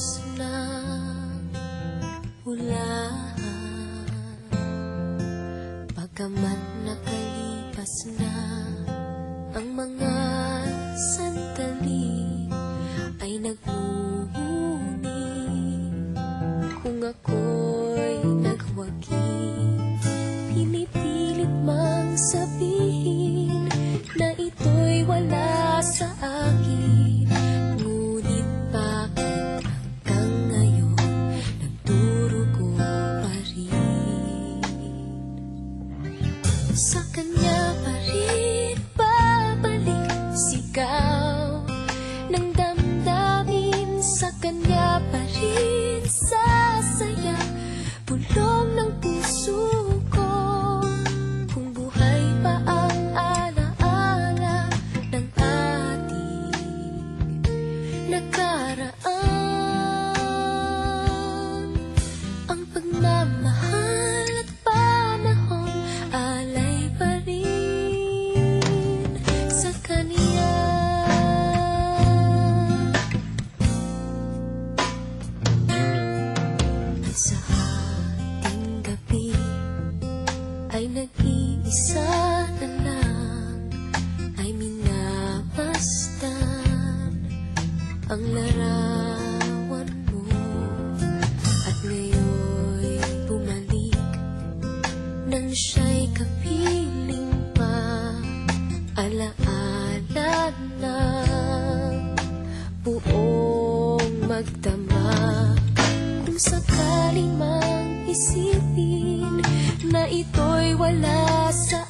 oras na wala. Pagkamat na ang mga sandali Ay naguhuni kung ako sucker. ang larawan mo. At ngayon'y bumalik. Nang siya'y kapiling pa. Alaala na. Buong magdama. Kung sakaling mang isipin Na ito'y wala sa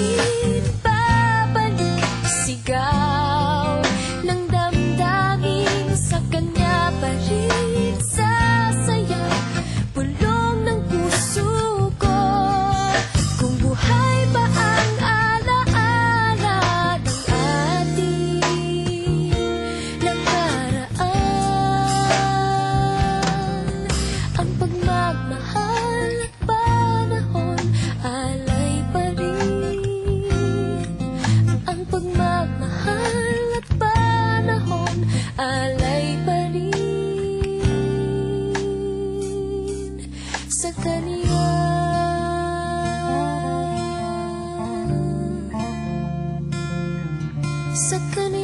see. सकने